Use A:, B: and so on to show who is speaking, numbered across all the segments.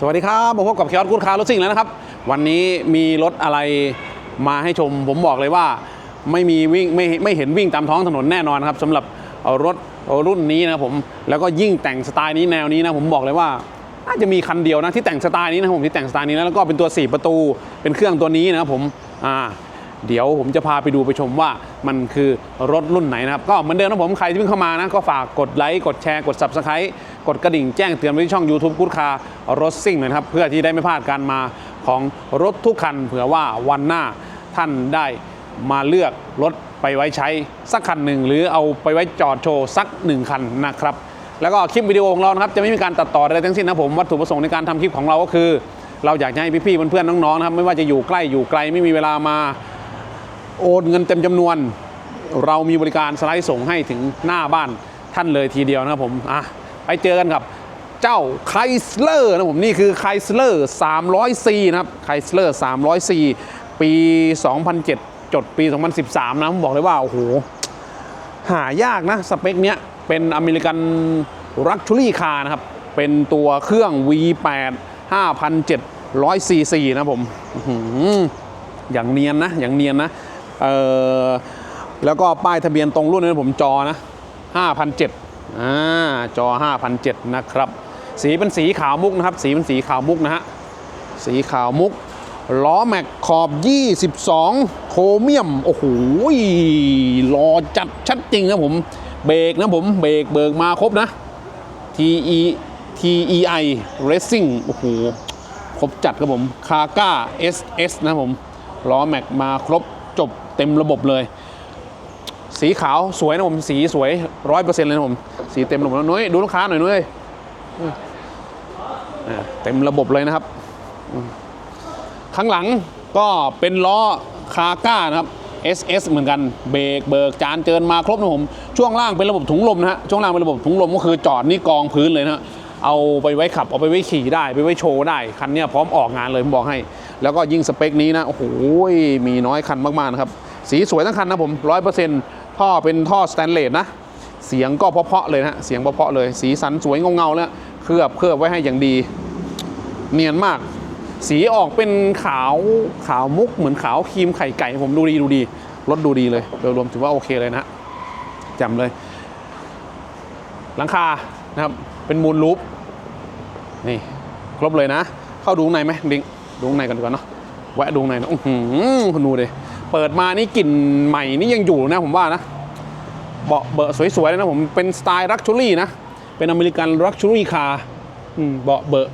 A: สวัสดีครับผมพบกับเคียร์กูดคาร์รถซิ่งแล้วนะครับ วันนี้มีรถอะไรมาให้ชม ผมบอกเลยว่าไม่มีวิ่งไม่ไม่เห็นวิ่งตามท้องถนนแน่นอนครับสำหรับรถรุ่นนี้นะครับผมแล้วก็ยิ่งแต่งสไตล์นี้แนวนี้นะผมบอกเลยว่าน่าจะมีคันเดียวนะที่แต่งสไตล์นี้นะผมที่แต่งสไตล์นี้นะแล้วก็เป็นตัว 4 ประตู เป็นเครื่องตัวนี้นะครับผมอ่าเดี๋ยวผมจะพาไปดูไปชมว่ามันคือรถรุ่นไหนนะครับ ก็เหมือนเดิมนะผมใครที่เพิ่งเข้ามานะก็ฝากกดไลค์กดแชร์กด Subscribe กดกระดิ่งแจ้งเตือนไว้ที่ช่อง YouTube กู๊ดคาร์รถซิ่งนะครับ เพื่อที่ได้ไม่พลาดการมาของรถทุกคัน เผื่อว่าวันหน้าท่านได้มาเลือกรถไปไว้ใช้สักคันหนึ่ง หรือเอาไปไว้จอดโชว์สักหนึ่งคันนะครับ แล้วก็คลิปวิดีโอของเรานะครับจะไม่มีการตัดต่ออะไรทั้งสิ้นนะผมวัตถุประสงค์ในการทำคลิปของเราก็คือ เราอยากจะให้พี่ๆเพื่อนๆน้องๆนะครับไม่ว่าจะอยู่ใกล้อยู่ไกลไม่มีเวลามาโอนเงินเต็มจำนวน เรามีบริการสไลด์ส่งให้ถึงหน้าบ้านท่านเลยทีเดียวนะครับผมอะ ไปเจอกันกับเจ้าไคลสเลอร์นะผมนี่คือไคลสเลอร์ 300C นะครับไคลสเลอร์ 300C ปี 2007 จดปี 2013 นะผมบอกเลยว่า โอ้โห หายากนะ สเปคเนี้ย เป็นอเมริกันรักชูรี่คาร์นะครับ เป็นตัวเครื่อง V8 5,700 cc นะผมอย่างเนียนนะ อย่างเนียนนะเออแล้วก็ป้ายทะเบียนตรงรุ่นนี้ผมจอนะ5,007 อ่าจอ5,007นะครับ สีเป็นสีขาวมุกนะครับ สีเป็นสีขาวมุกนะฮะ สีขาวมุก ล้อแม็กขอบ 22 โครเมียม โอ้โหรอจัดชัดจริงนะผม เบรกนะผม เบรกเบิกมาครบนะ TE TEI Racing โอ้โห ครบจัดครับผม คาก้า SS นะผม ล้อแม็กมาครบจบเต็มระบบเลย สีขาวสวยนะผมสีสวยร้อยเปอร์เซ็นต์เลยนะผมสีเต็มระบบแล้วนุ้ยดูลูกค้าหน่อยนุ้ยอ่าเต็มระบบเลยนะครับ ข้างหลังก็เป็นล้อคาก้านะครับ SS เหมือนกันเบรกเบิกจานเจินมาครบนะผม ช่วงล่างเป็นระบบถุงลมนะฮะช่วงล่างเป็นระบบถุงลมก็คือจอดนี่กองพื้นเลยนะฮะเอาไปไว้ขับ เอาไปไว้ขี่ได้ ไปไว้โชว์ได้ คันนี้พร้อมออกงานเลยผมบอกให้ แล้วก็ยิ่งสเปคนี้นะ โอ้โห มีน้อยคันมากๆนะครับ สีสวยทั้งคันนะผมร้อยเปอร์เซ็นต์ ท่อเป็นท่อสแตนเลสนะ เสียงก็เพาะๆเลยนะ เสียงเพาะๆเลย สีสันสวยเงาๆเลยเคลือบเคลือบไว้ให้อย่างดี เนียนมาก สีออกเป็นขาวขาวมุกเหมือนขาวครีมไข่ไก่ ผมดูดีดูดี รถดูดีเลย โดยรวมถือว่าโอเคเลยนะจ่มเลย หลังคานะครับ เป็นมูลลูปนี่ ครบเลยนะ เข้าดูข้างในไหมดิงดูข้างในกันดีกว่าเนาะแวะดูข้างในนะอื้อหือคุณดูดิ เปิดมานี่กลิ่นใหม่นี่ยังอยู่นะผมว่านะ เบาะเบอะสวยๆเลยนะผมเป็นสไตล์รักชูรี่นะ เป็นอเมริกันรักชูรี่คาร์เบาะเบอะ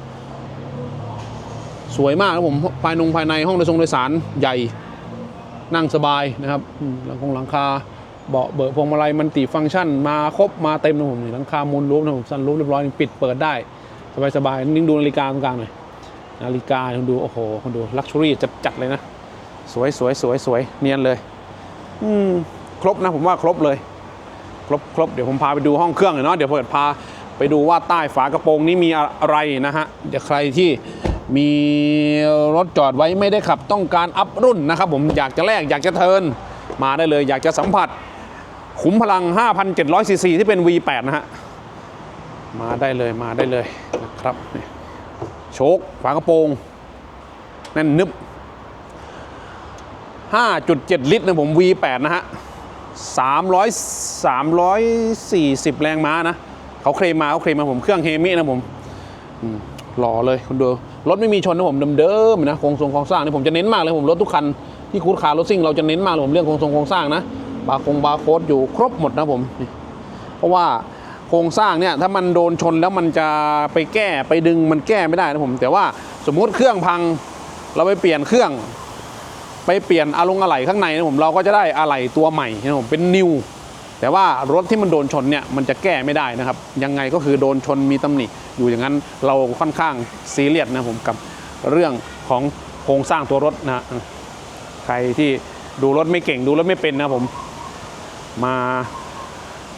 A: สวยมากครับผมภายนงภายในห้องโดยสารโดยสารใหญ่ นั่งสบายนะครับหลังคงหลังคาเบาะเบอะพวงมาลัยมันติฟังก์ชัน มาครบมาเต็มนะผมหลังคามูลรูปนะผมซันรูปเรียบร้อยปิดเปิดได้ สบายสบายๆนิ่งดูนาฬิกาตรงกลางหน่อยนาฬิกาคุณดูโอ้โหคุณดูลักชัวรี่จัดเลยนะ สวยสวยสวยสวยเนียนเลย อืมครบนะผมว่าครบเลย ครบครบเดี๋ยวผมพาไปดูห้องเครื่องหน่อยเนาะเดี๋ยวเปิดพาไปดูว่าใต้ฝากระโปรงนี้มีอะไรนะฮะเดี๋ยวใครที่มีรถจอดไว้ไม่ได้ขับต้องการอัพรุ่นนะครับ ผมอยากจะแลกอยากจะเทินมาได้เลย อยากจะสัมผัส ขุมพลัง 5,700ซีซีที่เป็น V8 นะฮะมาได้เลยมาได้เลยนะครับโชคฝากระโปรงแน่นนึบ 5.7 ลิตรนะผม V8 นะฮะ300 340 แรงม้านะเขาเคลมมาเขาเคลมมาผมเครื่องเฮมินะผมหล่อเลยคุณดูรถไม่มีชนนะผมเดิมๆนะโครงทรงโครงสร้างนี่ผมจะเน้นมากเลยผมรถทุกคันที่คูดคารถซิ่งเราจะเน้นมากเลยผมเรื่องโครงทรงโครงสร้างนะบาร์คงบาร์โค้ดอยู่ครบหมดนะผม เพราะว่าโครงสร้างเนี่ยถ้ามันโดนชนแล้วมันจะไปแก้ไปดึงมันแก้ไม่ได้นะผม แต่ว่าสมมุติเครื่องพังเราไปเปลี่ยนเครื่อง ไปเปลี่ยนอารมณ์อะไหล่ข้างในนะผมเราก็จะได้อะไหล่ตัวใหม่นะผมเป็นนิวแต่ว่ารถที่มันโดนชนเนี่ยมันจะแก้ไม่ได้นะครับ ยังไงก็คือโดนชนมีตำหนิอยู่อย่างนั้นเราค่อนข้างซีเรียสนะผมกับเรื่องของโครงสร้างตัวรถนะใครที่ดูรถไม่เก่งดูรถไม่เป็นนะผมมา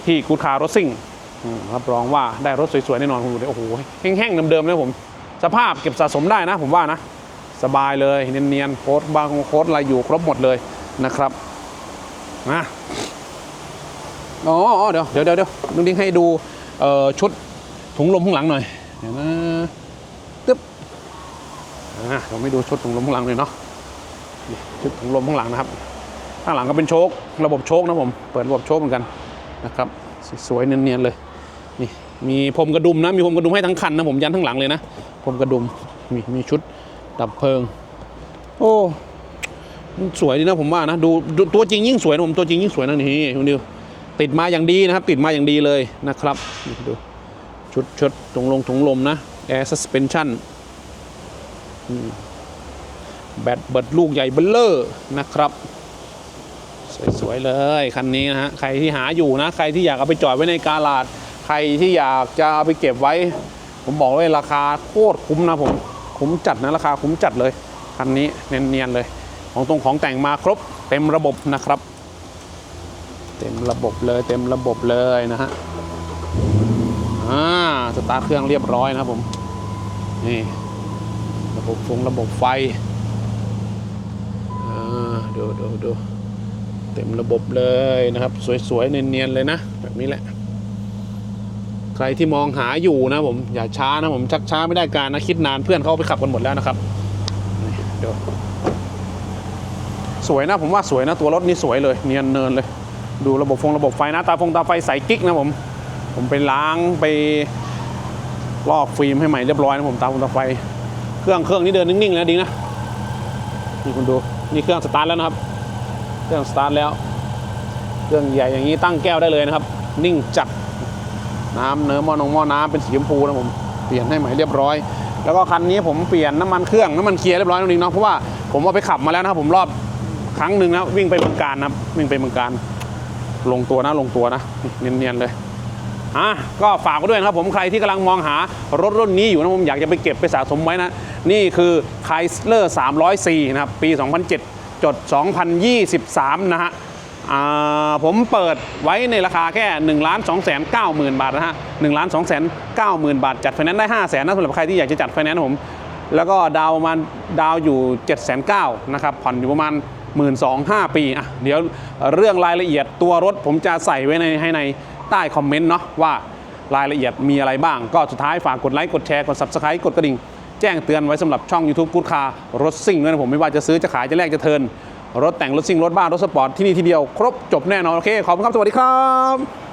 A: ที่กูคาร์รถซิ่งรับรองว่าได้รถสวยๆแน่นอนคุณดูโอ้โหแห้งๆเดิมๆเลยผม สภาพเก็บสะสมได้นะผมว่านะ สบายเลยเนียนๆโค้ดบางโค้ดอะไรอยู่ครบหมดเลยนะครับนะอ๋อเดี๋ยวเดี๋ยวเดี๋ยวนุ้งดิ้งให้ดูเอ่อชุดถุงลมข้างหลังหน่อยเดี๋ยวนะตึ๊บอะเราไม่ดูชุดถุงลมข้างหลังเลยเนาะชุดถุงลมข้างหลังนะครับ ข้างหลังก็เป็นโชคระบบโชคนะผมเปิดระบบโชคเหมือนกันนะครับสวยเนียนๆเลยนี่มีพรมกระดุมนะมีพรมกระดุมให้ทั้งคันนะผมยันทั้งหลังเลยนะพรมกระดุมมีมีชุด ดับเพลิง โอ้สวยดีนะผมว่านะดูตัวจริงยิ่งสวยนะผมตัวจริงยิ่งสวยนะนี่คุณดิวติดมาอย่างดีนะครับ ติดมาอย่างดีเลยนะครับดูชุดชุดถุงลงถุงลมนะ Air Suspension อืมแบตเบิดลูกใหญ่เบลเลอร์นะครับ สวยๆเลยคันนี้นะฮะใครที่หาอยู่นะ ใครที่อยากเอาไปจอดไว้ในกาลาด ใครที่อยากจะเอาไปเก็บไว้ ผมบอกเลยราคาโคตรคุ้มนะผม คุ้มจัดนะราคาคุ้มจัดเลยคันนี้เนียนๆเลย ของตรงของแต่งมาครบเต็มระบบนะครับ เต็มระบบเลยเต็มระบบเลยนะฮะอ่าสตาร์ทเครื่องเรียบร้อยนะครับผมนี่ระบบฟงระบบไฟอ่าดูดูดูเต็มระบบเลยนะครับ สวยๆเนียนๆเลยนะ แบบนี้แหละ ใครที่มองหาอยู่นะผมอย่าช้านะผมชักช้าไม่ได้การนะคิดนานเพื่อนเขาไปขับกันหมดแล้วนะครับนี่ดูสวยนะผมว่าสวยนะตัวรถนี่สวยเลย เนียนเนินเลย ดูระบบฟงระบบไฟนะตาฟงตาไฟใสกิ๊กนะผมผมไปล้างไปลอกฟิล์มให้ใหม่เรียบร้อยนะผมตาฟงตาไฟ เครื่องเครื่องนี่เดินนิ่งๆแล้วดีนะนี่คุณดูนี่เครื่องสตาร์ทแล้วนะครับ เครื่องสตาร์ทแล้ว เครื่องใหญ่อย่างนี้ตั้งแก้วได้เลยนะครับ นิ่งจัด น้ำเนื้อหม้อนงหม้อน้ำเป็นสีชมพูนะผมเปลี่ยนให้ใหม่เรียบร้อย แล้วก็คันนี้ผมเปลี่ยนน้ำมันเครื่องน้ำมันเคลียร์เรียบร้อยแล้วนี่เนาะเพราะว่าผมเอาไปขับมาแล้วนะครับผมรอบครั้งหนึ่งนะวิ่งไปเมืองการนะวิ่งไปเมืองการลงตัวนะลงตัวนะเนียนๆเลยอะก็ฝากไว้ด้วยนะครับผมใครที่กำลังมองหารถรุ่นนี้อยู่นะผมอยากจะไปเก็บไปสะสมไว้นะ นี่คือ Chrysler 304นะครับปี 2007 จด 2023 นะฮะอ่า ผมเปิดไว้ในราคาแค่1 2 9 0 0 0 0บาทนะฮะ1 2 9 0 0 0 0บาท จัดไฟแนนซ์ได้5 0 0 0 0 0นะสำหรับใครที่อยากจะจัดไฟแนนซ์ผม แล้วก็ดาวมาดาวอยู่7 9 0 0 0นะครับผ่อนอยู่ประมาณ 1 2 0 0 5ปีอะเดี๋ยวเรื่องรายละเอียดตัวรถผมจะใส่ไว้ในให้ในใต้คอมเมนต์เนาะว่ารายละเอียดมีอะไรบ้าง ก็สุดท้ายฝากกดไลค์กดแชร์กด Subscribe กดกระดิ่ง แจ้งเตือนไว้สำหรับช่อง YouTube กูดคารถซิ่งด้วยนะผมไม่ว่าจะซื้อจะขายจะแลกจะเทิน รถแต่งรถซิ่งรถบ้านรถสปอร์ตที่นี่ทีเดียวครบจบแน่นอนโอเคขอบคุณครับสวัสดีครับ